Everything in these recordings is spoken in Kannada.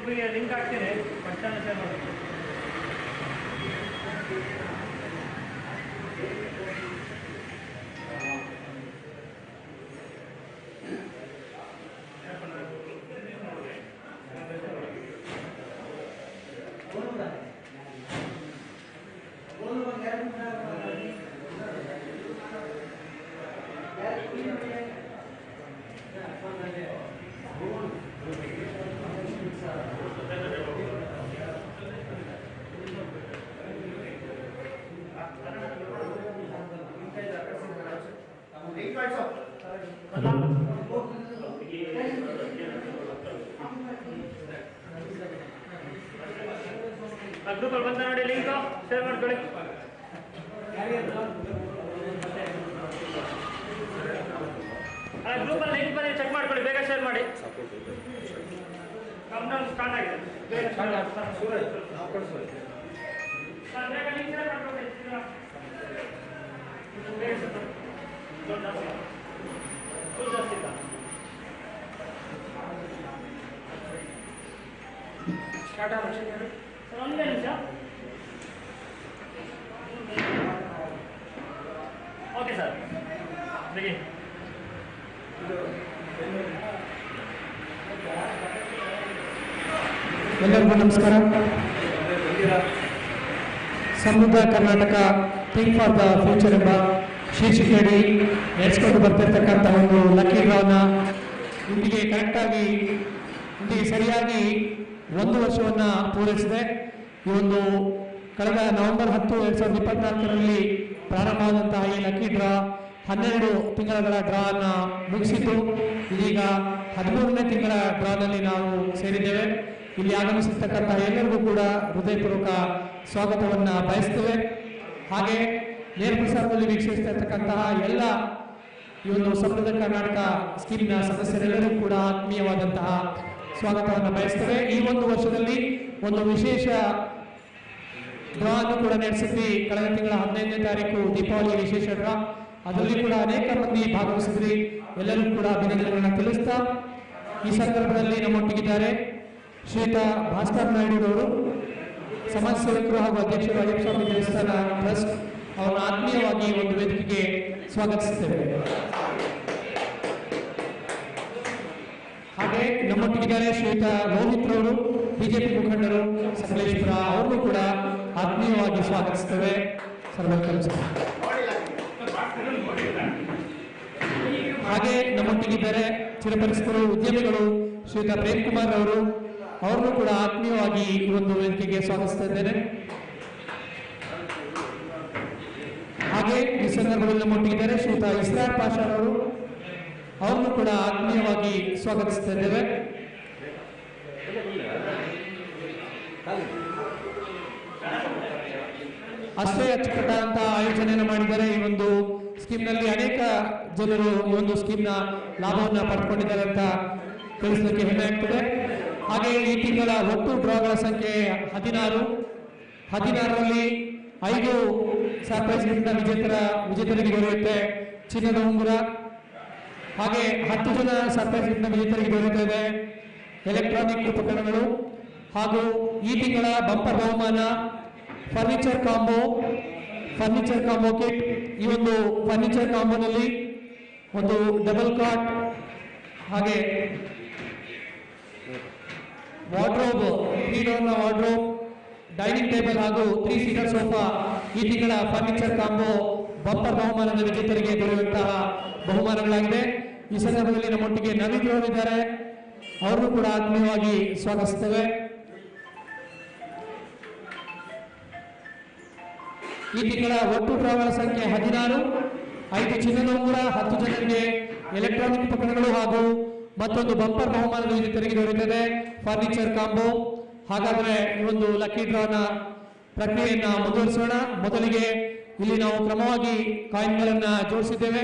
ಗ್ರೂಪಿಗೆ ಲಿಂಕ್ ಹಾಕ್ತೀನಿ ಪಟ್ಟಾನ ಗ್ರೂಪಲ್ಲಿ ಬಂದ ನೋಡಿ ಲಿಂಕ್ ಶೇರ್ ಮಾಡ್ಕೊಳ್ಳಿ ಗ್ರೂಪಲ್ಲಿ ಲಿಂಕ್ ಬಂದು ಚೆಕ್ ಮಾಡ್ಕೊಳ್ಳಿ ಬೇಗ ಶೇರ್ ಮಾಡಿ ಕೌಂಟೌನ್ ಸ್ಟಾರ್ಟ್ ಆಗಿದೆ ಬೇಗ ಲಿಂಕ್ ಶೇರ್ ಮಾಡ್ಕೊಳ್ಳಿ. ದೊಡ್ಡ ಜಾಸ್ತಿ ಇಲ್ಲ. ಸ್ಟಾರ್ಟ್ ಜಾಸ್ತಿ. ಸರ್, ಒಂದೇ ನಿಮಿಷ ಓಕೆ ಸರ್ ಬಿಗಿ ಎಲ್ಲರಿಗೂ ನಮಸ್ಕಾರ. ಸಮೃದ್ಧ Karnataka think for the future ಎಂಬ ಶೀರ್ಷಿಕೆಯಡಿ ನಡೆಸ್ಕೊಂಡು ಬರ್ತಿರ್ತಕ್ಕಂಥ ಒಂದು ಲಕ್ಕಿ ಡ್ರಾನ ಇಲ್ಲಿಗೆ ಕರೆಕ್ಟಾಗಿ ಇಲ್ಲಿ ಸರಿಯಾಗಿ ಒಂದು ವರ್ಷವನ್ನು ಪೂರೈಸಿದೆ. ಈ ಒಂದು ಕಳೆದ ನವೆಂಬರ್ ಹತ್ತು, ಎರಡ್ ಸಾವಿರದ ಇಪ್ಪತ್ನಾಲ್ಕರಲ್ಲಿ ಪ್ರಾರಂಭವಾದಂತಹ ಈ ಲಕ್ಕಿ ಡ್ರಾ ಹನ್ನೆರಡು ತಿಂಗಳ ಡ್ರಾ ಅನ್ನ ಮುಗಿಸಿತು ಇದೀಗ ಹದಿಮೂರನೇ ತಿಂಗಳ ಡ್ರಾನಲ್ಲಿ ನಾವು ಸೇರಿದ್ದೇವೆ. ಇಲ್ಲಿ ಆಗಮಿಸಿರ್ತಕ್ಕಂತಹ ಎಲ್ಲರಿಗೂ ಕೂಡ ಹೃದಯಪೂರ್ವಕ ಸ್ವಾಗತವನ್ನ ಬಯಸ್ತೇವೆ. ಹಾಗೆ ನೇರ ಪ್ರಸಾರದಲ್ಲಿ ವೀಕ್ಷಿಸ್ತಿರ್ತಕ್ಕಂತಹ ಎಲ್ಲ ಈ ಒಂದು ಸಮೃದ್ಧ ಕರ್ನಾಟಕ ಸ್ಕೀಮ್ನ ಸದಸ್ಯರೆಲ್ಲರೂ ಕೂಡ ಆತ್ಮೀಯವಾದಂತಹ ಸ್ವಾಗತವನ್ನು ಬಯಸ್ತೇವೆ. ಈ ಒಂದು ವರ್ಷದಲ್ಲಿ ಒಂದು ವಿಶೇಷ ಡ್ರಾ ಕೂಡ ನಡೆಸಿದ್ವಿ ಕಳೆದ ತಿಂಗಳ ಹದಿನೈದನೇ ತಾರೀಕು ದೀಪಾವಳಿ ವಿಶೇಷ ಡ್ರಾ. ಅದರಲ್ಲಿ ಕೂಡ ಅನೇಕ ಮಂದಿ ಭಾಗವಹಿಸಿದ್ರಿ. ಎಲ್ಲರೂ ಕೂಡ ಅಭಿನಂದನೆಗಳನ್ನ ತಿಳಿಸ್ತಾ ಈ ಸಂದರ್ಭದಲ್ಲಿ ನಮ್ಮೊಟ್ಟಿಗಿದ್ದಾರೆ ಶ್ರೀತಾ ಭಾಸ್ಕರ್ ನಾಯ್ಡುರವರು, ಸಮಾಜ ಸೇವಕರು ಹಾಗೂ ಅಧ್ಯಕ್ಷರು ಸ್ವಾಮಿ ದೇವಸ್ಥಾನ ಟ್ರಸ್ಟ್. ಅವರನ್ನು ಆತ್ಮೀಯವಾಗಿ ಒಂದು ವೇದಿಕೆಗೆ ಸ್ವಾಗತಿಸುತ್ತೇವೆ. ಹಾಗೆ ನಮ್ಮೊಟ್ಟಿಗಿದ್ದಾರೆ ಶ್ರೀಯುತ ರೋಹಿತ್ ರವರು ಬಿಜೆಪಿ ಮುಖಂಡರು ಸಕಲೇಶ್ವರ ಅವರನ್ನು ಕೂಡ ಆತ್ಮೀಯವಾಗಿ ಸ್ವಾಗತಿಸ್ತೇವೆ. ಹಾಗೆ ನಮ್ಮೊಟ್ಟಿಗಿದ್ದಾರೆ ಚಿರಪರಿಸ್ಥಿತರು ಉದ್ಯಮಿಗಳು ಶ್ರೀಯುತ ಪ್ರೇಮ್ ಕುಮಾರ್ ಅವರು. ಅವ್ರನ್ನೂ ಕೂಡ ಆತ್ಮೀಯವಾಗಿ ಈ ಒಂದು ವೇದಿಕೆಗೆ ಸ್ವಾಗತಿಸ್ತಾ ಇದ್ದೇನೆ. ಹಾಗೆ ಈ ಸಂದರ್ಭದಲ್ಲಿ ನಮ್ಮೊಟ್ಟಿಗಿದ್ದಾರೆ ಶ್ರೀಯುತ ಇಸ್ರಾರ್ ಪಾಷಾ ಅವರು. ಅವ್ರನ್ನೂ ಕೂಡ ಆತ್ಮೀಯವಾಗಿ ಸ್ವಾಗತಿಸ್ತಾ ಇದ್ದೇವೆ ಅಷ್ಟೇ ಅಚ್ಚುಕಟ್ಟಾದಂತಹ ಆಯೋಜನೆಯನ್ನು ಮಾಡಿದ್ದಾರೆ ಈ ಒಂದು ಸ್ಕೀಮ್ನಲ್ಲಿ ಅನೇಕ ಜನರು ಈ ಒಂದು ಸ್ಕೀಮ್ನ ಲಾಭವನ್ನು ಪಡ್ಕೊಂಡಿದ್ದಾರೆ ಅಂತ ತಿಳಿಸಲಿಕ್ಕೆ ಹೆಮ್ಮೆ ಆಗ್ತದೆ. ಹಾಗೆ ಈ ತಿಂಗಳ ಒಟ್ಟು ಡ್ರಾಗಳ ಸಂಖ್ಯೆ ಹದಿನಾರು. ಹದಿನಾರರಲ್ಲಿ ಐದು ಸರ್ಪ್ರೈಸ್ ವಿಜೇತರ ವಿಜೇತರಿಗೆ ದೊರೆಯುತ್ತೆ ಚಿನ್ನದ ಉಂಗುರ. ಹಾಗೆ ಹತ್ತು ಜನ ಸರ್ಕಾರದಿಂದ ವಿಜೇತರಿಗೆ ಇದೆ ಎಲೆಕ್ಟ್ರಾನಿಕ್ ಉಪಕರಣಗಳು ಹಾಗೂ ಈ ತಿಂಗಳ ಬಂಪರ್ ಬಹುಮಾನ furniture combo furniture combo kit ಈ ಒಂದು ಫರ್ನಿಚರ್ ಕಾಂಬೋನಲ್ಲಿ ಒಂದು ಡಬಲ್ ಕಾಟ್ ಹಾಗೆ ವಾರ್ಡ್ರೋಬ್ ತ್ರೀ ಡೋರ್ನ ವಾರ್ಡ್ರೋಬ್ ಡೈನಿಂಗ್ ಟೇಬಲ್ ಹಾಗೂ ತ್ರೀ ಸೀಟರ್ ಸೋಫಾ ಈ ತಿಂಗಳ ಫರ್ನಿಚರ್ ಕಾಂಬೋ ಬಂಪರ್ ಬಹುಮಾನದ ವಿಜೇತರಿಗೆ ದೊರೆಯುವಂತಹ ಬಹುಮಾನಗಳಾಗಿದೆ. ಈ ಸಂದರ್ಭದಲ್ಲಿ ನಮ್ಮೊಟ್ಟಿಗೆ ನವೀನ್ ಹೋಗಿದ್ದಾರೆ ಅವರು ಕೂಡ ಆತ್ಮೀಯವಾಗಿ ಸ್ವಾಗತಿಸ್ತೇವೆ. ಈ ತಿಂಗಳ ಒಟ್ಟು ಡ್ರಾಗಳ ಸಂಖ್ಯೆ ಹದಿನಾರು. ಐದು ಚಿನ್ನದ ಉಂಗುರ, ಹತ್ತು ಜನರಿಗೆ ಎಲೆಕ್ಟ್ರಾನಿಕ್ ಉಪಕರಣಗಳು ಹಾಗೂ ಮತ್ತೊಂದು ಬಂಪರ್ ಬಹುಮಾನದ ವಿಜೇತರಿಗೆ ದೊರೆಯುತ್ತದೆ. Furniture combo. ಹಾಗಾದ್ರೆ ಈ ಒಂದು ಲಕ್ಕಿ ಡ್ರಾನ ಪ್ರಕ್ರಿಯೆಯನ್ನ ಮುಂದುವರಿಸೋಣ. ಮೊದಲಿಗೆ ಇಲ್ಲಿ ನಾವು ಕ್ರಮವಾಗಿ ಕಾಯಿನ್ಗಳನ್ನ ಜೋಡಿಸಿದ್ದೇವೆ.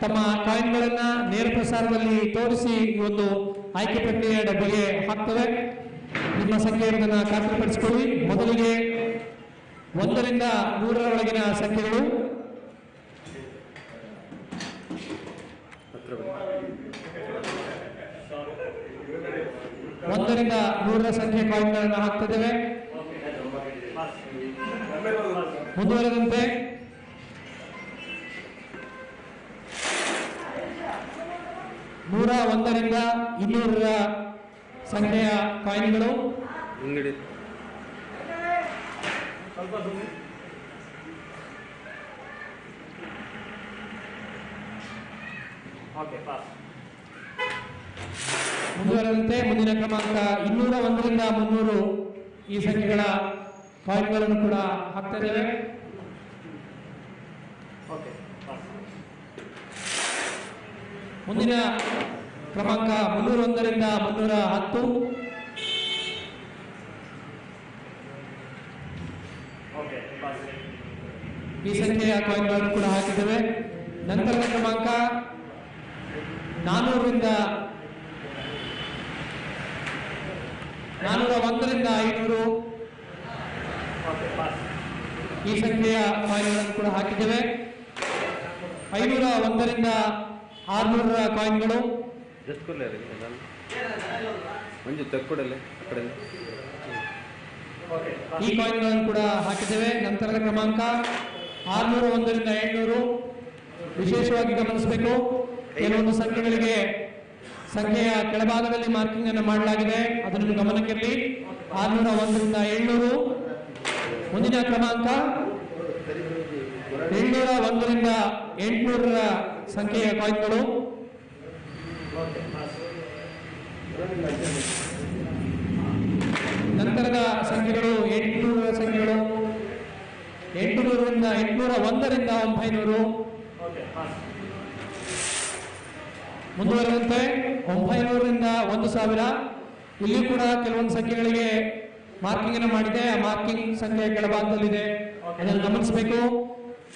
ತಮ್ಮ ಕಾಯಿನ್ಗಳನ್ನ ನೇರ ಪ್ರಸಾರದಲ್ಲಿ ತೋರಿಸಿ ಒಂದು ಆಯ್ಕೆ ಪ್ರಕ್ರಿಯೆಯ ಡಬ್ಬಿಗೆ ಹಾಕ್ತವೆ. ನಿಮ್ಮ ಸಂಖ್ಯೆ ಇರೋದನ್ನ ಖಾತ್ರಿಪಡಿಸಿಕೊಳ್ಳಿ. ಮೊದಲಿಗೆ ಒಂದರಿಂದ ಮೂರರೊಳಗಿನ ಒಳಗಿನ ಸಂಖ್ಯೆಗಳು. ಒಂದರಿಂದ ನೂರರ ಸಂಖ್ಯೆ ಕಾಯಿನ್ಗಳನ್ನು ಹಾಕ್ತಿದ್ದೇವೆ. ಮುಂದುವರೆದಂತೆ. ನೂರ ಒಂದರಿಂದ ಇನ್ನೂರರ ಸಂಖ್ಯೆಯ ಕಾಯಿನ್ಗಳು. ಮುಂದುವರೆದಂತೆ ಮುಂದಿನ ಕ್ರಮಾಂಕ ಇನ್ನೂರ ಒಂದರಿಂದ ಮುನ್ನೂರು ಈ ಸಂಖ್ಯೆಗಳ ಕಾಯಿನ್ಗಳನ್ನು ಕೂಡ ಹಾಕ್ತಾ ಇದ್ದೇವೆ ಓಕೆ ಪಾಸ್ ಮುಂದಿನ ಕ್ರಮಾಂಕ ಮುನ್ನೂರ ಒಂದರಿಂದ ಮುನ್ನೂರ ಹತ್ತು ಈ ಸಂಖ್ಯೆಯ ಕಾಯಿನ್ಗಳನ್ನು ಕೂಡ ಹಾಕಿದ್ದೇವೆ. ನಂತರ ಕ್ರಮಾಂಕ ನಾನೂರರಿಂದ ನಾನೂರ ಒಂದರಿಂದ ಐನೂರು ಈ ಸಂಖ್ಯೆಯ ಕಾಯಿನ್ಗಳನ್ನು ಕೂಡ ಹಾಕಿದ್ದೇವೆ. ಐನೂರ ಒಂದರಿಂದ ಆರುನೂರರ ಕಾಯಿನ್ಗಳು. ಮಂಜು ತೆಕ್ಕೊಡಲೆ ಆ ಕಡೆ ಈ ಕಾಯಿನ್ಗಳನ್ನು ಕೂಡ ಹಾಕಿದ್ದೇವೆ. ನಂತರದ ಕ್ರಮಾಂಕ ಆರ್ನೂರ ಒಂದರಿಂದ ಏಳ್ನೂರು. ವಿಶೇಷವಾಗಿ ಗಮನಿಸಬೇಕು. ಕೆಲವೊಂದು ಸಂಖ್ಯೆಗಳಿಗೆ ಸಂಖ್ಯೆಯ ಕೆಳಭಾಗದಲ್ಲಿ ಮಾರ್ಕಿಂಗ್ ಅನ್ನು ಮಾಡಲಾಗಿದೆ. ಅದನ್ನು ಗಮನಕ್ಕಿರಲಿ. ಆರುನೂರ ಒಂದರಿಂದ ಏಳ್ನೂರು. ಮುಂದಿನ ಕ್ರಮಾಂಕ ಏಳ್ನೂರ ಒಂದರಿಂದ ಎಂಟುನೂರರ ಸಂಖ್ಯೆಯ ಕಾಯಿನ್ಗಳು ನಂತರದ ಸಂಖ್ಯೆಗಳು ಎಂಟುನೂರ ಸಂಖ್ಯೆಗಳು. ಎಂಟುನೂರರಿಂದ ಎಂಟುನೂರ ಒಂದರಿಂದ ಒಂಬೈನೂರು. ಮುಂದುವರೆದಂತೆ ಒಂಬೈನೂರರಿಂದ ಒಂದು ಸಾವಿರ. ಇಲ್ಲಿ ಕೂಡ ಕೆಲವೊಂದು ಸಂಖ್ಯೆಗಳಿಗೆ ಮಾರ್ಕಿಂಗ್ ಅನ್ನು ಮಾಡಿದೆ. ಆ ಮಾರ್ಕಿಂಗ್ ಸಂಖ್ಯೆ ಕೆಳಭಾಗದಲ್ಲಿದೆ. ಅದನ್ನು ಗಮನಿಸಬೇಕು.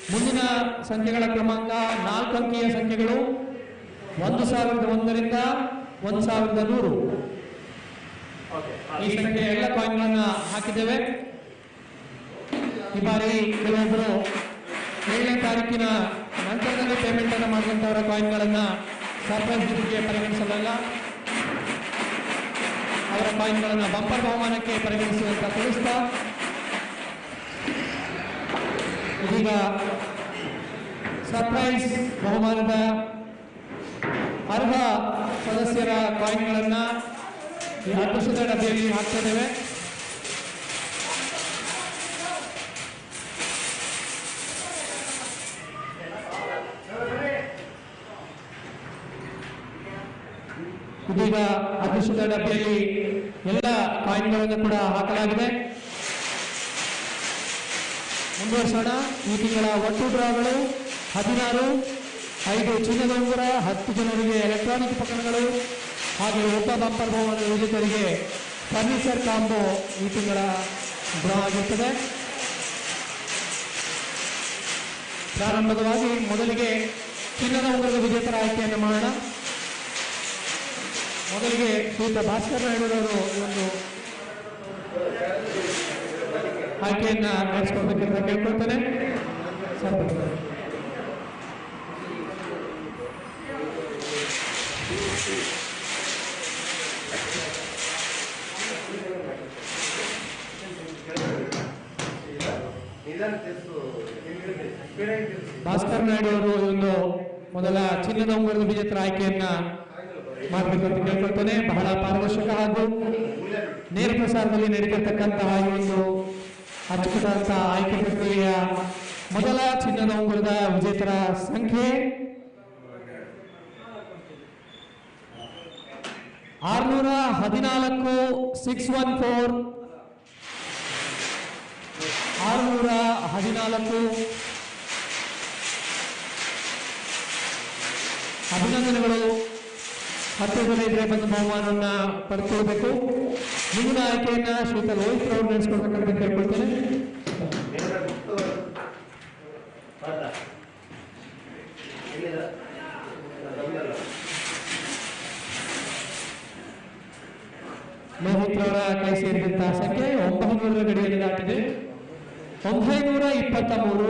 ಮುಂದಿನ ಸಂಖ್ಯೆಗಳ ಕ್ರಮಾಂಕ ನಾಲ್ಕು ಅಂಕಿಯ ಸಂಖ್ಯೆಗಳು ಒಂದು ಸಾವಿರದ ಒಂದರಿಂದ ಒಂದು ಸಾವಿರದ ನೂರು. ಈ ಸಂಖ್ಯೆ ಎಲ್ಲ ಕಾಯಿನ್ಗಳನ್ನ ಹಾಕಿದ್ದೇವೆ. ಈ ಬಾರಿ ಕೆಲವೊಬ್ಬರು ಏಳನೇ ತಾರೀಕಿನ ನಂತರದಲ್ಲಿ ಪೇಮೆಂಟ್ ಅನ್ನು ಮಾಡಿದಂತವರ ಕಾಯಿನ್ಗಳನ್ನ ಸರ್ಪ್ರೈಸ್ ಗಿಫ್ಟ್ಗೆ ಪರಿಗಣಿಸಲಲ್ಲ ಅವರ ಕಾಯಿನ್ಗಳನ್ನ ಬಂಪರ್ ಬಹುಮಾನಕ್ಕೆ ಪರಿಗಣಿಸುವಂತ ತಿಳಿಸ್ತಾ ಇದೀಗ ಸರ್ಪ್ರೈಸ್ ಬಹುಮಾನದ ಅರ್ಹ ಸದಸ್ಯರ ಕಾಯಿನ್ಗಳನ್ನ ಈ ಅದೃಷ್ಟದ ಡಬ್ಬೆಯಲ್ಲಿ ಹಾಕ್ತಿದ್ದೇವೆ ಇದೀಗ ಅದೃಷ್ಟದ ಡಬ್ಬೆಯಲ್ಲಿ ಎಲ್ಲ ಕಾಯಿನ್ಗಳನ್ನು ಕೂಡ ಹಾಕಲಾಗಿದೆ. ಮುಂದುವರಿಸೋಣ ಈ ತಿಂಗಳ ಒಟ್ಟು ಡ್ರಾಗಳು ಹದಿನಾರು, ಐದು ಚಿನ್ನದ ಉಂಗುರ ಹತ್ತು ಜನರಿಗೆ ಎಲೆಕ್ಟ್ರಾನಿಕ್ ಉಪಕರಣಗಳು ಹಾಗೆ ಉಪ ಬಂಪರ್ ಭವನ ವಿಜೇತರಿಗೆ ಫರ್ನಿಚರ್ ಕಾಂಬೋ ಈ ತಿಂಗಳ ಡ್ರಾ ಆಗಿರ್ತದೆ ಪ್ರಾರಂಭವಾಗಿ ಮೊದಲಿಗೆ ಚಿನ್ನದ ಉಂಗುರದ ವಿಜೇತರ ಆಯ್ಕೆಯನ್ನು ಮಾಡೋಣ. ಮೊದಲಿಗೆ ಶ್ರೀತ ಭಾಸ್ಕರ್ ಈ ಒಂದು ಆಯ್ಕೆಯನ್ನ ನಡೆಸ್ಕೊಳ್ಬೇಕಂತ ಕೇಳ್ಕೊಳ್ತೇನೆ. ಭಾಸ್ಕರ್ ನಾಯ್ಡು ಅವರು ಒಂದು ಮೊದಲ ಚಿನ್ನದ ಉಂಗುರದ ವಿಜೇತರ ಆಯ್ಕೆಯನ್ನ ಮಾಡಬೇಕು ಅಂತ ಕೇಳ್ಕೊಳ್ತೇನೆ. ಬಹಳ ಪಾರದರ್ಶಕ ಹಾಗೂ ನೇರ ಪ್ರಸಾರದಲ್ಲಿ ನಡೀತಿರ್ತಕ್ಕಂತಹ ಒಂದು ಅಚ್ಚುಕಟ್ಟಾದಂತಹ ಆಯ್ಕೆ ಪ್ರಕ್ರಿಯೆಯ ಮೊದಲ ಚಿನ್ನದ ಉಂಗುರದ ವಿಜೇತರ ಸಂಖ್ಯೆ ಆರ್ನೂರ ಹದಿನಾಲ್ಕು ಸಿಕ್ಸ್ ಒನ್ ಫೋರ್ ಆರುನೂರ ಹದಿನಾಲ್ಕು, ಅಭಿನಂದನೆಗಳು. ಜನ ಇದ್ರೆ ಬಂದು ಬಹುಮಾನವನ್ನ ಪಡೆದುಕೊಳ್ಬೇಕು ಮುಂದಿನ ಆಯ್ಕೆಯನ್ನ ಶ್ರೀತ ಲೋಹಿತ್ ರವರು ನಡೆಸ್ಕೊಳ್ಬೇಕಂತ ಕೇಳ್ಕೊಳ್ತೇನೆ ಲೋಹಿತ್ ಅವರ ಕೈ ಸೇರಿದಂತಹ ಸಂಖ್ಯೆ ಒಂಬೈನೂರ ಗಡಿಯಲ್ಲಿ ದಾಟಿದೆ. ಒಂಬೈನೂರ ಇಪ್ಪತ್ತ ಮೂರು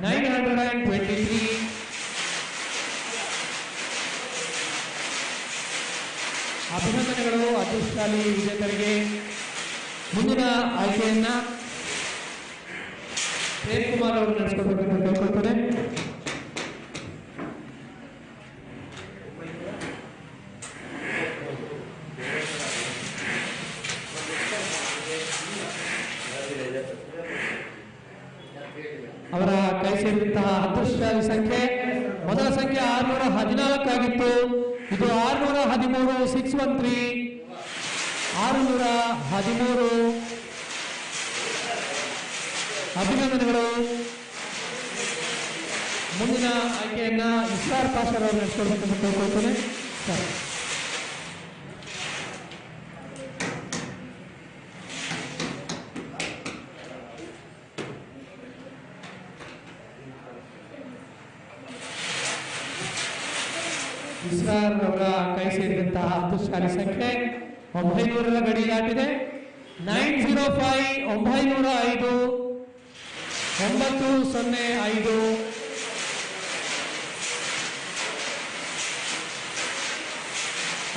nine hundred and twenty three ಅದೃಷ್ಟಶಾಲಿ ವಿಜೇತರಿಗೆ ಮುಂದಿನ ಆಯ್ಕೆಯನ್ನ ಪ್ರೇಮ್ ಕುಮಾರ್ ಅವರು ನಡೆಸ್ಕೊಳ್ಬೇಕಂತ ಅವರ ಕೈ ಸೇರಿದಂತಹ ಅದೃಷ್ಟಶಾಲಿ ಸಂಖ್ಯೆ, ಮೊದಲ ಸಂಖ್ಯೆ ಆರ್ನೂರ ಹದಿನಾಲ್ಕಾಗಿತ್ತು ಇದು ಆರ್ನೂರ ಹದಿಮೂರು ಸಿಕ್ಸ್ ಒನ್ ತ್ರೀ ಆರುನೂರ ಹದಿಮೂರು. ಅಭಿನಂದನೆಗಳು. ಮುಂದಿನ ಆಯ್ಕೆಯನ್ನ ಇಸ್ರಾರ್ ಪಾಷರ್ ಅವರು ನಡೆಸ್ಕೊಳ್ಬೇಕಂತ ಕೇಳ್ಕೊಳ್ತೇನೆ. ಅವರ ಕೈ ಸೇರಿದಂತಹ ಹತ್ತು ಒಂಬೈನೂರರ ಗಡಿ ದಾಟಿದೆ ನೈನ್ ಜೀರೋ ಫೈವ್ ಒಂಬೈನೂರ ಐದು ಒಂಬತ್ತು ಸೊನ್ನೆ ಐದು.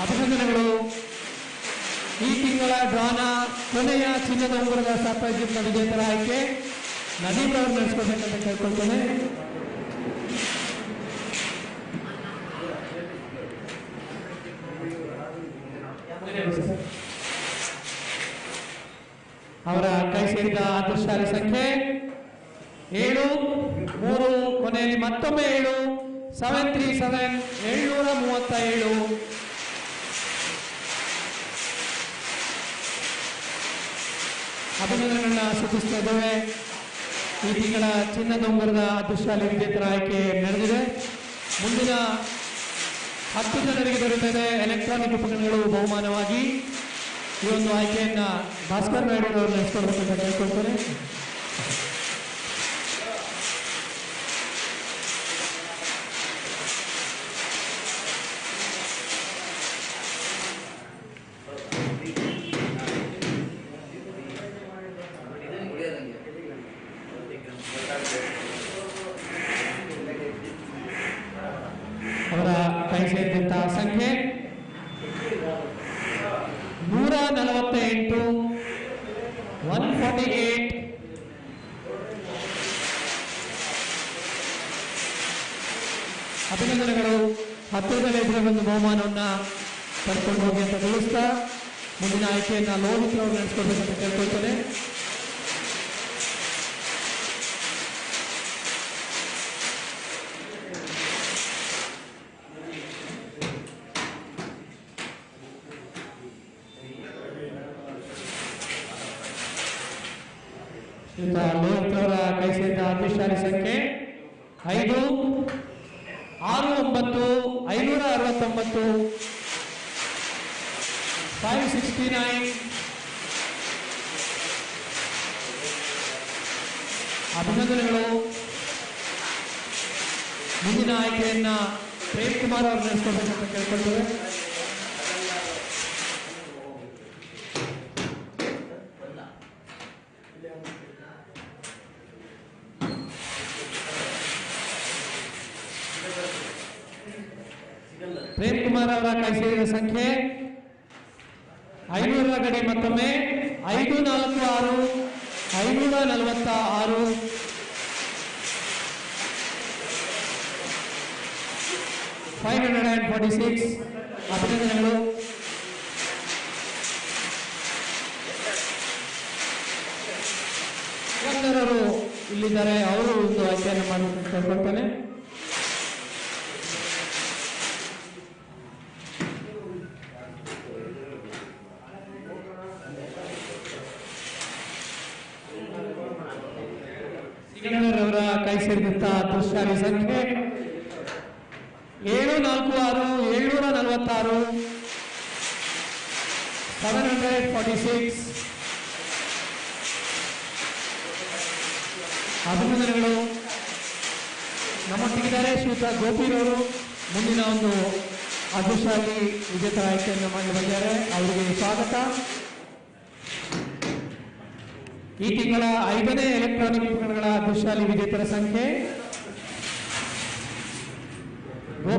ಅಭಿನಂದನೆಗಳು. ಈ ತಿಂಗಳ ಡ್ರಾನ ಕೊನೆಯ ಚಿನ್ನದ ಉಂಗುರದ ಸಾಪ್ರಾಜ್ಯದ ವಿಜೇತರ ಆಯ್ಕೆ. ನದಿ ಅವರು ನಡೆಸ್ಕೊಳ್ಬೇಕಂತ ಕೇಳ್ಕೊಳ್ತೇನೆ ಅವರ ಸೇರಿದ ಅದೃಷ್ಟಶಾಲಿ ಸಂಖ್ಯೆ ಏಳು, ಮೂರು, ಕೊನೆಯಲ್ಲಿ ಮತ್ತೊಮ್ಮೆ ಏಳು ಸೆವೆನ್ ತ್ರೀ ಸೆವೆನ್ ಏಳ್ನೂರ ಮೂವತ್ತ ಏಳು ಅಭಿನಂದನೆಗಳನ್ನ ಸೂಚಿಸ್ತಾ ಇದ್ದೇವೆ. ಈ ತಿಂಗಳ ಚಿನ್ನದ ಉಂಗುರದ ಅದೃಷ್ಟಶಾಲಿ ವಿಜೇತರ ಆಯ್ಕೆ ನಡೆದಿದೆ. ಮುಂದಿನ ಹತ್ತು ಜನರಿಗೆ ದೊರೆತಿದೆ ಎಲೆಕ್ಟ್ರಾನಿಕ್ ಉಪಕರಣಗಳು ಬಹುಮಾನವಾಗಿ ಈ ಒಂದು ಆಯ್ಕೆಯನ್ನ ಭಾಸ್ಕರ್ ನಾಯ್ಡು ಅವರನ್ನ ನಡೆಸ್ಕೊಡ್ಬೇಕಂತ ಕೇಳ್ಕೊಳ್ತಾರೆ ಅವರ ಕೈ ಸೇರಿದಂತಹ ಸಂಖ್ಯೆ ನೂರ ನಲವತ್ತ ಎಂಟು ಒನ್ ಫಾರ್ಟಿ ಏಟ್ ಅಭಿನಂದನೆಗಳು ಹತ್ತಿರದಲ್ಲಿ ಇದ್ರೆ ಒಂದು ಬಹುಮಾನವನ್ನ ಪಡ್ಕೊಂಡು ಹೋಗಿ ಅಂತ ತಿಳಿಸ್ತಾ ಮುಂದಿನ ಆಯ್ಕೆಯನ್ನ ಲೋಹಿತ್ ಅವರು ಅಂತ ಕೇಳ್ಕೊಳ್ತೇನೆ ಶ್ರೀಯುತ ಕೈ ಸೇರಿದ ಅದೃಷ್ಟಶಾಲಿ ಸಂಖ್ಯೆ ಐದು, ಆರು, ಒಂಬತ್ತು, ಐನೂರ ಅರವತ್ತೊಂಬತ್ತು ಫೈವ್ ಸಿಕ್ಸ್ಟಿ ನೈನ್ ಅಭಿನಂದನೆಗಳು ಮುಂದಿನ ಆಯ್ಕೆಯನ್ನ ಪ್ರೇಮ್ ಕುಮಾರ್ ಅವರು ನಡೆಸ್ಕೊಳ್ಬೇಕಂತ ಕೇಳ್ಕೊಳ್ತೇವೆ. ಪ್ರೇಮ್ ಕುಮಾರ್ ಅವರ ಕೈ ಸೇರಿದ ಸಂಖ್ಯೆ ಐನೂರರ ಗಡಿ ಮತ್ತೊಮ್ಮೆ ಐದು ನಾಲ್ಕು ಆರು ಐನೂರ ನಲವತ್ತ ಆರು. Five hundred and forty six ಅಭಿನಂದನೆಗಳು ಇಲ್ಲಿದ್ದಾರೆ. ಅವರು ಒಂದು ಆಯ್ಕೆಯನ್ನು ಮಾಡಬೇಕು ಕೇಳ್ಕೊಳ್ತಾನೆ ಸಿಗಂದರ್ ಅವರ ಕೈ ಸೇರಿದಂತ ಅದೃಷ್ಟಶಾಲಿ ಸಂಖ್ಯೆ ಏಳು ನಾಲ್ಕು ಆರು, ಏಳ್ನೂರ ನಲವತ್ತಾರು. ಸೆವೆನ್ ಹಂಡ್ರೆಡ್ ಫಾರ್ಟಿ ಸಿಕ್ಸ್ ಅಭಿನಂದನೆಗಳು. ನಮ್ಮೊಟ್ಟಿಗಿದ್ದಾರೆ ಶ್ರೀಯುತ ಗೋಪಿರವರು ಮುಂದಿನ ಒಂದು ಅದೃಷ್ಟಾಗಿ ವಿಜೇತರ ಆಯ್ಕೆಯನ್ನು ಮಾಡಿ ಬಂದಿದ್ದಾರೆ. ಅವರಿಗೆ ಸ್ವಾಗತ. ಈ ತಿಂಗಳ ಐದನೇ ಎಲೆಕ್ಟ್ರಾನಿಕ್ ಉಪಕರಣಗಳ ಅದೃಷ್ಟಶಾಲಿ ವಿಜೇತರ ಸಂಖ್ಯೆ.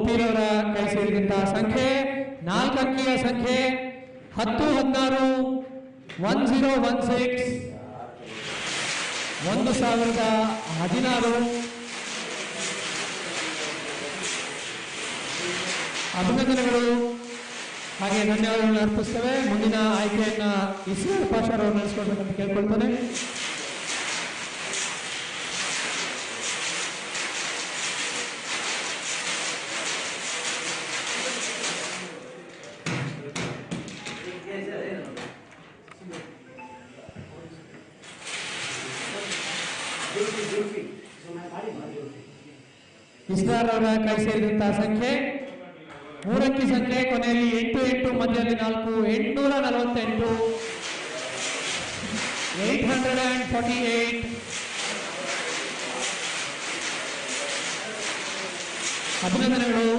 ಗೋಪಿರವರ ಕೈ ಸೇರಿದಂತಹ ಸಂಖ್ಯೆ ನಾಲ್ಕು ಅಂಕಿಯ ಸಂಖ್ಯೆ, ಹತ್ತು, ಹದಿನಾರು ಒನ್ ಜೀರೋ ಒನ್ ಸಿಕ್ಸ್ ಒಂದು ಸಾವಿರದ ಹದಿನಾರು. ಅಭಿನಂದನೆಗಳು. ಹಾಗೆ ಧನ್ಯವಾದಗಳನ್ನು ಅರ್ಪಿಸ್ತೇವೆ. ಮುಂದಿನ ಆಯ್ಕೆಯನ್ನ ಇಸ್ರೇಲ್ ಪಾಷಾರ್ ನಡೆಸಿಕೊಳ್ಬೇಕಂತ ನಡೆಸ್ಕೊಳ್ಬೇಕಂತ ಕೇಳ್ಕೊಳ್ತೇನೆ ಇಸ್ರಾರ್ ಸೇರಿದಂತಹ ಸಂಖ್ಯೆ ಮೂರಕ್ಕೆ ಸಂಖ್ಯೆ ಕೊನೆಯಲ್ಲಿ ಎಂಟು ಎಂಟು ಮಧ್ಯದಲ್ಲಿ ನಾಲ್ಕು, ಎಂಟುನೂರ ನಲವತ್ತೆಂಟು. Eight hundred and forty eight. ಅಭಿನಂದನೆಗಳು.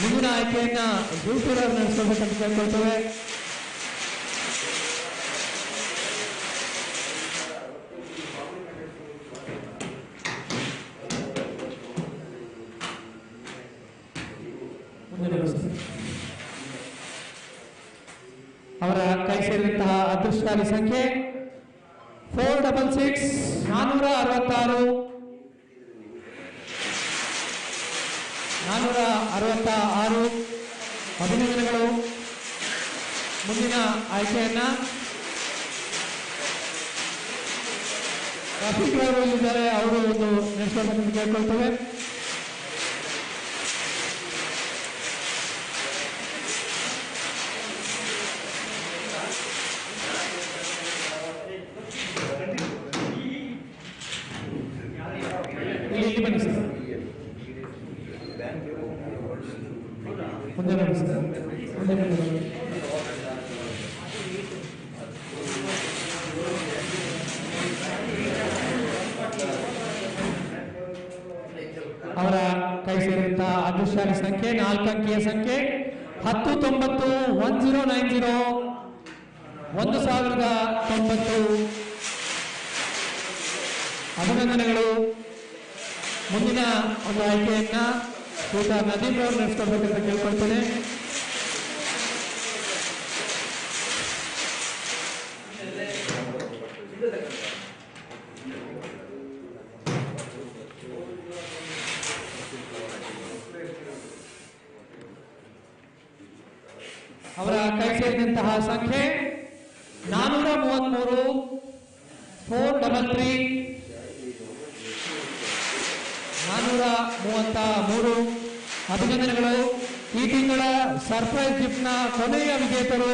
ಮುಂದಿನ ಆಯ್ಕೆಯನ್ನ ಜೂಟೂರ್ ಅವರು ನಡೆಸಬೇಕಂತ ಕೇಳ್ಕೊಳ್ತೇವೆ ಮುಂದೆ ನಡೆಸಿ. ಸೇರಿದಂತಹ ಅದೃಷ್ಟಶಾಲಿ ಸಂಖ್ಯೆ ಫೋರ್ ಡಬಲ್ ಸಿಕ್ಸ್ ನಾನೂರ ಅರವತ್ತಾರು ನಾನೂರ ಅರವತ್ತ ಆರು ಅಭಿನಂದನೆಗಳು ಮುಂದಿನ ಆಯ್ಕೆಯನ್ನ ರಫೀಕ್ ಅವರು ಇದ್ದಾರೆ. ಅವರು ಒಂದು ನೆಕ್ಸ್ಟ್ ಕೇಳ್ಕೊಳ್ತೇವೆ ಇಲ್ಲಿ ಇಲ್ಲಿ ಬನ್ನಿ ಸರ್ ಮುಂದೆ ಬನ್ನಿ ಸರ್ ಮುಂದೆ ಬನ್ನಿ ಅವರ ಕೈ ಸೇರಿದಂತಹ ಅದೃಷ್ಟಶಾಲಿ ಸಂಖ್ಯೆ ನಾಲ್ಕು ಅಂಕಿಯ ಸಂಖ್ಯೆ, ಹತ್ತು, ತೊಂಬತ್ತು ಒನ್ ಜೀರೋ, ನೈನ್ ಜೀರೋ, ಒಂದು ಸಾವಿರದ ತೊಂಬತ್ತು. ಅಭಿನಂದನೆಗಳು. ಒಂದು ಆಯ್ಕೆಯನ್ನ ಶ್ರೀತಾ ನದೀಮ್ ಅವರು ನಡೆಸ್ಕೊಳ್ಬೇಕಂತ ಕೇಳ್ಕೊಳ್ತೇನೆ ಅವರ ಕೈ ಸೇರಿದಂತಹ ಸಂಖ್ಯೆ ನಾನೂರ ಮೂವತ್ಮೂರು, ಫೋರ್ ಡಬಲ್ ತ್ರೀ ನಾನೂರ ಮೂವತ್ತ ಮೂರು ಅಭಿನಂದನೆಗಳು. ಈ ತಿಂಗಳ ಸರ್ಪ್ರೈಸ್ ಗಿಫ್ಟ್ನ ಕೊನೆಯ ವಿಜೇತರು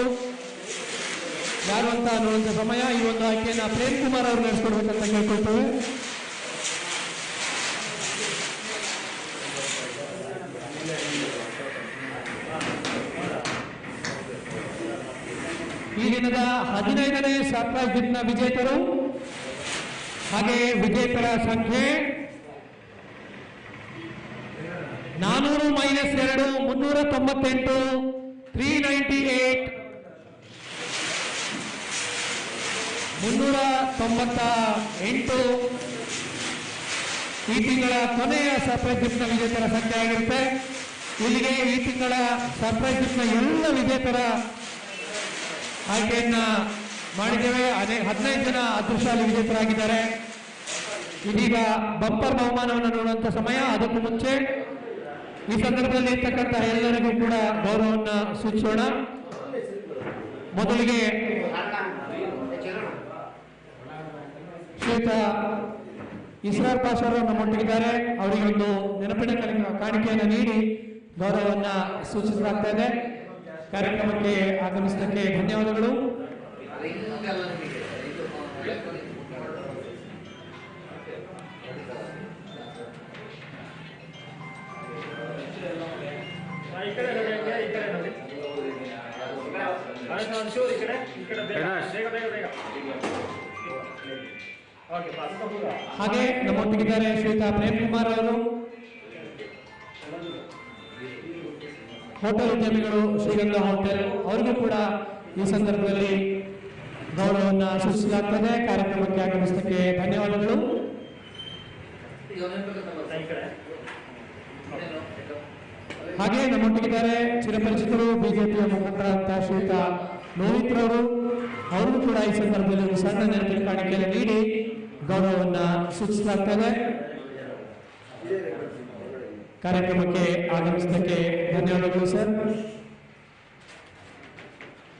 ಯಾರು ಅಂತ ನೋಡುವಂತ ಸಮಯ. ಈ ಒಂದು ಆಯ್ಕೆಯನ್ನ ಪ್ರೇಮ್ ಕುಮಾರ್ ಅವರು ನಡೆಸ್ಕೊಡ್ಬೇಕಂತ ಕೇಳ್ಕೊಳ್ತೇವೆ. ಈ ದಿನದ ಹದಿನೈದನೇ ಸರ್ಪ್ರೈಸ್ ಗಿಫ್ಟ್ನ ವಿಜೇತರು ಹಾಗೆ ವಿಜೇತರ ಸಂಖ್ಯೆ ನಾನೂರು ಮೈನಸ್ ಎರಡು ಮುನ್ನೂರ ತೊಂಬತ್ತೆಂಟು ತ್ರೀ ನೈಂಟಿ ಏಟ್ ಮುನ್ನೂರ ತೊಂಬತ್ತ ಎಂಟು. ಈ ತಿಂಗಳ ಕೊನೆಯ ಸರ್ಪ್ರೈಸ್ ಗಿಫ್ಟ್ನ ವಿಜೇತರ ಸಂಖ್ಯೆ ಆಗಿರುತ್ತೆ. ಇಲ್ಲಿಗೆ ಈ ತಿಂಗಳ ಸರ್ಪ್ರೈಸ್ ಗಿಫ್ಟ್ನ ಎಲ್ಲ ವಿಜೇತರ ಆಯ್ಕೆಯನ್ನ ಮಾಡಿದ್ದೇವೆ. ಅದೇ ಹದಿನೈದು ಜನ ಅದೃಷ್ಟಶಾಲಿ ವಿಜೇತರಾಗಿದ್ದಾರೆ. ಇದೀಗ ಬಂಪರ್ ಬಹುಮಾನವನ್ನು ನೋಡುವಂತ ಸಮಯ. ಅದಕ್ಕೂ ಮುಂಚೆ ಈ ಸಂದರ್ಭದಲ್ಲಿ ಇರ್ತಕ್ಕಂತಹ ಎಲ್ಲರಿಗೂ ಕೂಡ ಗೌರವವನ್ನು ಸೂಚಿಸೋಣ. ಮೊದಲಿಗೆ ಶ್ವೇತ ಇಸ್ರಾರ್ ಪಾಷ್ ಅವರು ನಮ್ಮೊಟ್ಟಿಗಿದ್ದಾರೆ ಅವರಿಗೆ ಒಂದು ನೆನಪಿನ ಕಾಣಿಕೆಯನ್ನು ನೀಡಿ ಗೌರವವನ್ನ ಸೂಚಿಸಲಾಗ್ತಾ ಇದೆ. ಕಾರ್ಯಕ್ರಮಕ್ಕೆ ಆಗಮಿಸಿದ್ದಕ್ಕೆ ಧನ್ಯವಾದಗಳು. ಹಾಗೆ ನಮ್ಮೊಟ್ಟಿಗಿದ್ದಾರೆ ಶ್ವೇತಾ ಪ್ರೇಮ್ ಕುಮಾರ್ ಅವರು ಹೋಟೆಲ್ ಉದ್ಯಮಿಗಳು ಶ್ರೀಗಂಧ ಹೋಟೆಲ್ ಅವರಿಗೂ ಕೂಡ ಈ ಸಂದರ್ಭದಲ್ಲಿ ಗೌರವವನ್ನು ಸೂಚಿಸಲಾಗ್ತದೆ. ಕಾರ್ಯಕ್ರಮಕ್ಕೆ ಆಗಮಿಸಲಿಕ್ಕೆ ಧನ್ಯವಾದಗಳು. ಹಾಗೆ ನಮ್ಮೊಟ್ಟಿಗಿದ್ದಾರೆ ಚಿರಪರಿಚಿತರು ಬಿಜೆಪಿಯ ಮುಖಂಡರಾದಂತಹ ಶ್ರೀಯುತ ಲೋಹಿತ್ ರವರು. ಅವರು ಕೂಡ ಈ ಸಂದರ್ಭದಲ್ಲಿ ಒಂದು ಸಣ್ಣ ನೆನಪಿನ ನೀಡಿ. ಗೌರವವನ್ನ ಸೂಚಿಸಲಾಗ್ತದೆ. ಕಾರ್ಯಕ್ರಮಕ್ಕೆ ಆಗಮಿಸಿದ್ದಕ್ಕೆ ಧನ್ಯವಾದಗಳು ಸರ್.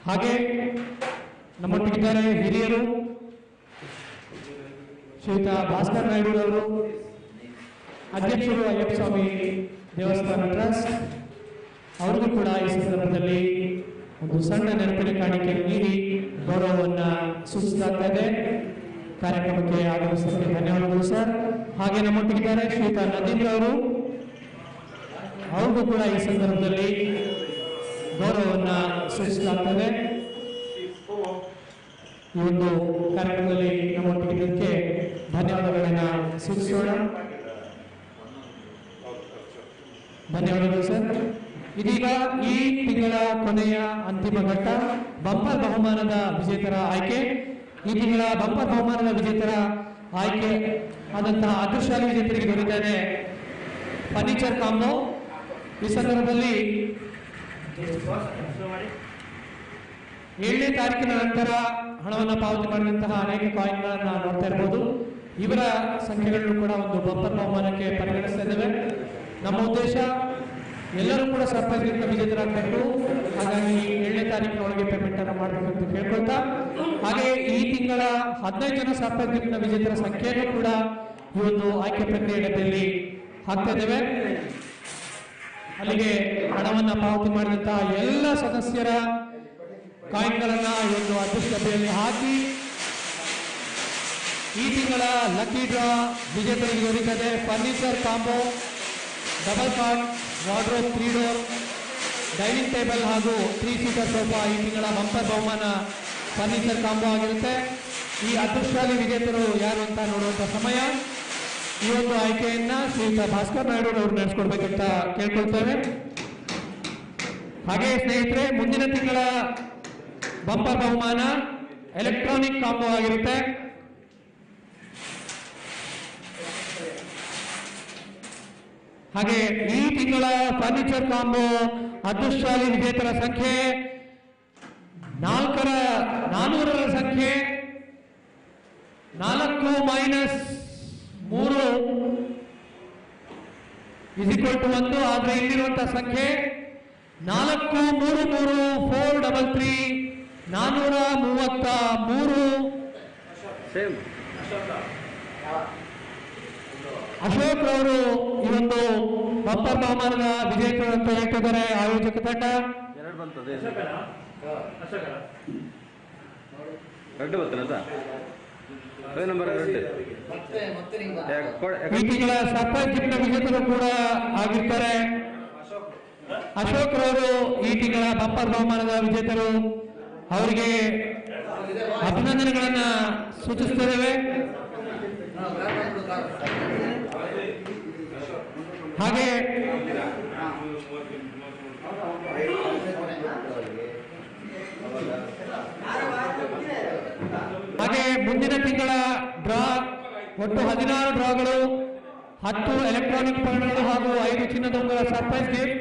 ಹಾಗೆ ನಮ್ಮೊಟ್ಟಿಗಿದ್ದಾರೆ ಹಿರಿಯರು ಶ್ರೀಯುತ ಭಾಸ್ಕರ್ ನಾಯ್ಡು ಅವರು, ಅಧ್ಯಕ್ಷರು ಅಯ್ಯಪ್ಪ ಸ್ವಾಮಿ ದೇವಸ್ಥಾನ ಟ್ರಸ್ಟ್. ಅವರಿಗೂ ಕೂಡ ಈ ಸಂದರ್ಭದಲ್ಲಿ ಒಂದು ಸಣ್ಣ ನೆನಪಿನ ಕಾಣಿಕೆ ನೀಡಿ ಗೌರವವನ್ನು ಸೂಚಿಸಲಾಗ್ತಾ ಕಾರ್ಯಕ್ರಮಕ್ಕೆ ಆಗಮಿಸಿದ್ದಕ್ಕೆ ಧನ್ಯವಾದಗಳು ಸರ್ ಹಾಗೆ ನಮ್ಮೊಟ್ಟಿಗಿದ್ದಾರೆ ಶ್ರೀತಾ ನದೀಂದ್ರ ಅವರು. ಅವ್ರಿಗೂ ಕೂಡ ಈ ಸಂದರ್ಭದಲ್ಲಿ ಗೌರವವನ್ನು ಸೂಚಿಸಲಾಗ್ತದೆ ಈ ಒಂದು ಕಾರ್ಯಕ್ರಮದಲ್ಲಿ ನಮ್ಮೊಟ್ಟಿಗಿದ್ದಕ್ಕೆ ಧನ್ಯವಾದಗಳನ್ನು ಸೂಚಿಸೋಣ ಧನ್ಯವಾದಗಳು ಸರ್ ಇದೀಗ ಈ ತಿಂಗಳ ಕೊನೆಯ ಅಂತಿಮ ಘಟ್ಟ. ಬಂಪರ್ ಬಹುಮಾನದ ವಿಜೇತರ ಆಯ್ಕೆ. ಈ ತಿಂಗಳ ಬಂಪ ಬಹುಮಾನದ ವಿಜೇತರ ಆಯ್ಕೆ ಆದಂತಹ ಅದೃಶ್ಯಾಲಿ ವಿಜೇತರಿಗೆ ದೊರೆತಿದೆ ಫರ್ನಿಚರ್ ಕಾಂಬೋ ಈ ಸಂದರ್ಭದಲ್ಲಿ ಏಳನೇ ತಾರೀಕಿನ ನಂತರ ಹಣವನ್ನು ಪಾವತಿ ಮಾಡಿದಂತಹ ಅನೇಕ ಕಾಯಿನ್ಗಳನ್ನ ನೋಡ್ತಾ ಇರಬಹುದು ಇವರ ಸಂಖ್ಯೆಗಳನ್ನು ಕೂಡ ಒಂದು ಬಂಪರ್ ಬಹುಮಾನಕ್ಕೆ ಪರಿಗಣಿಸ್ತಾ ಇದ್ದೇವೆ. ನಮ್ಮ ಉದ್ದೇಶ ಎಲ್ಲರೂ ಕೂಡ ಸರ್ಪ್ರೈಸ್ ಗಿಫ್ಟ್ ವಿಜೇತರಾಗಬೇಕು ಹಾಗಾಗಿ ಏಳನೇ ತಾರೀಕಿನ ಒಳಗೆ ಪೇಮೆಂಟ್ ಅನ್ನು ಮಾಡಬೇಕು ಅಂತ ಕೇಳ್ಕೊಳ್ತಾ ಹಾಗೆ ಈ ತಿಂಗಳ ಹದಿನೈದು ಜನ ಸರ್ಪ್ರೈಸ್ ಗಿಫ್ಟ್ ವಿಜೇತರ ಸಂಖ್ಯೆಯನ್ನು ಕೂಡ ಈ ಒಂದು ಆಯ್ಕೆ ಪ್ರಕ್ರಿಯೆಯಲ್ಲಿ ಹಾಕ್ತಾ ಇದ್ದೇವೆ. ಅಲ್ಲಿಗೆ ಹಣವನ್ನ ಪಾವತಿ ಮಾಡಿದಂತ ಎಲ್ಲ ಸದಸ್ಯರ ಕಾಯಿನ್ಗಳನ್ನ ಈ ಒಂದು ಡಬ್ಬಿಯಲ್ಲಿ ಹಾಕಿ. ಈ ತಿಂಗಳ ಲಕ್ಕಿ ಡ್ರಾ ವಿಜೇತರಿಗೆ ದೊರೀತದೆ furniture combo, double cot wardrobe three door dining table ಹಾಗೂ ತ್ರೀ ಸೀಟರ್ ಸೋಫಾ ಈ ತಿಂಗಳ ಬಂಪರ್ ಬಹುಮಾನ ಫರ್ನಿಚರ್ ಕಾಂಬೋ ಆಗಿರುತ್ತೆ. ಈ ಅದೃಷ್ಟಶಾಲಿ ವಿಜೇತರು ಯಾರು ಅಂತ ನೋಡುವಂತ ಸಮಯ. ಈ ಒಂದು ಆಯ್ಕೆಯನ್ನ ಶ್ರೀಯುತ ಭಾಸ್ಕರ್ ನಾಯ್ಡು ಅವರು ನಡೆಸ್ಕೊಡ್ಬೇಕಂತ ಕೇಳ್ಕೊಳ್ತೇವೆ. ಹಾಗೆ ಸ್ನೇಹಿತರೆ, ಮುಂದಿನ ತಿಂಗಳ ಬಂಪರ್ ಬಹುಮಾನ ಎಲೆಕ್ಟ್ರಾನಿಕ್ ಕಾಂಬೋ ಆಗಿರುತ್ತೆ. ಹಾಗೆ ಈ ತಿಂಗಳ ಫರ್ನಿಚರ್ ಕಾಂಬೋ ಅದೃಷ್ಟಶಾಲಿ ವಿಜೇತರ ಸಂಖ್ಯೆ, ನಾಲ್ಕರ, ನಾನೂರರ ಸಂಖ್ಯೆ, ನಾಲ್ಕು ಮೈನಸ್ ಮೂರು ಇಸ್ ಈಕ್ವಲ್ ಟು ಒಂದು, ಆದ್ರೆ ಇಲ್ಲಿರುವಂತಹ ಸಂಖ್ಯೆ ನಾಲ್ಕು ಮೂರು ಮೂರು ಫೋರ್ ಡಬಲ್ ತ್ರೀ ನಾನೂರ ಮೂವತ್ತ ಮೂರು. ಸೇಮ್ ಅಶೋಕ್ ಅವರು ಈ ಒಂದು ಬಪ್ಪರ್ ಬಹುಮಾನದ ವಿಜೇತರನ್ನು ತೊಡಗಿದ್ದಾರೆ ಆಯೋಜಕ ತಂಡ. ಎರಡು ಬಂತದೆ. ನಂಬರ್ ವಿಜೇತರು ಕೂಡ ಆಗಿರ್ತಾರೆ. ಅಶೋಕ್ ಅವರು ಈ ತಿಂಗಳ ಬಪ್ಪರ್ ಬಹುಮಾನದ ವಿಜೇತರು. ಅವರಿಗೆ ಅಭಿನಂದನೆಗಳನ್ನ ಸೂಚಿಸುತ್ತಿದ್ದೇವೆ ಹಾಗೆ ಹಾಗೆ ಮುಂದಿನ ತಿಂಗಳ ಡ್ರಾ ಒಟ್ಟು ಹದಿನಾರು ಡ್ರಾಗಳು, ಹತ್ತು ಎಲೆಕ್ಟ್ರಾನಿಕ್ ಉಪಕರಣಗಳು ಹಾಗೂ ಐದು ಚಿನ್ನದ ಸರ್ಪ್ರೈಸ್ ಗಿಫ್ಟ್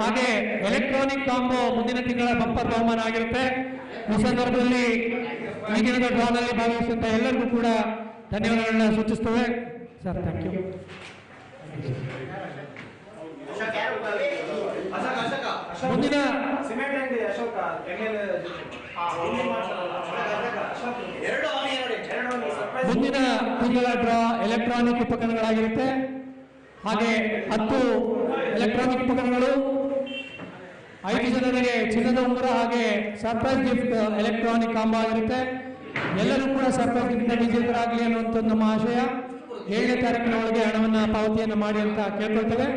ಹಾಗೆ ಎಲೆಕ್ಟ್ರಾನಿಕ್ ಕಾಂಬೋ ಮುಂದಿನ ತಿಂಗಳ ಬಂಪರ್ ಬಹುಮಾನ ಆಗಿರುತ್ತೆ. ಈ ಸಂದರ್ಭದಲ್ಲಿ ಈ ದಿನದ ಡ್ರಾನಲ್ಲಿ ಭಾಗವಹಿಸುತ್ತ ಎಲ್ಲರಿಗೂ ಕೂಡ ಧನ್ಯವಾದಗಳನ್ನ ಸೂಚಿಸ್ತೇವೆ. ಸರ್ ಥ್ಯಾಂಕ್ ಯು ಮುಂದಿನ ಮುಂದಿನ ತಿಂಗಳ ಡ್ರಾ ಎಲೆಕ್ಟ್ರಾನಿಕ್ ಉಪಕರಣಗಳಾಗಿರುತ್ತೆ. ಹಾಗೆ ಹತ್ತು ಎಲೆಕ್ಟ್ರಾನಿಕ್ ಉಪಕರಣಗಳು. ಐದು ಜನರಿಗೆ ಚಿನ್ನದ ಉಂಗುರ ಹಾಗೆ ಸರ್ಪ್ರೈಸ್ ಗಿಫ್ಟ್ ಎಲೆಕ್ಟ್ರಾನಿಕ್ ಕಾಂಬ ಆಗಿರುತ್ತೆ. ಎಲ್ಲರೂ ಕೂಡ ಸರ್ಪ್ರೈಸ್ ಗಿಫ್ಟ್ ವಿಜೇತರಾಗಲಿ ಅನ್ನುವಂಥದ್ದು ನಮ್ಮ ಆಶಯ ಏಳನೇ ತಾರೀಕಿನ ಒಳಗೆ ಹಣವನ್ನ ಪಾವತಿಯನ್ನು ಮಾಡಿ ಅಂತ ಕೇಳ್ಕೊಳ್ತೇವೆ?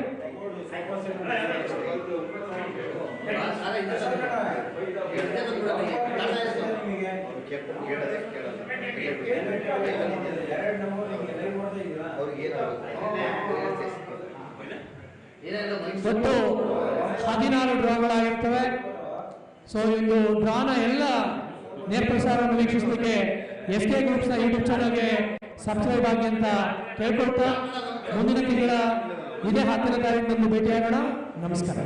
ಒಟ್ಟು ಹದಿನಾರು ಡ್ರಾಗಳಾಗಿರ್ತವೆ ಸೊ ಇದು ಡ್ರಾನ ಎಲ್ಲ ನೇರ ಪ್ರಸಾರವನ್ನು ವೀಕ್ಷಿಸಲಿಕ್ಕೆ ಎಸ್ ಕೆ ಗ್ರೂಪ್ಸ್ನ ಯೂಟ್ಯೂಬ್ ಚಾನಲ್ಗೆ ಸಬ್ಸ್ಕ್ರೈಬ್ ಆಗಿ ಅಂತ ಕೇಳ್ಕೊಳ್ತಾ ಮುಂದಿನ ತಿಂಗಳ ಇದೇ ಹತ್ತಿರ ದಾರಿಯಿಂದ ಭೇಟಿಯಾಗೋಣ ನಮಸ್ಕಾರ.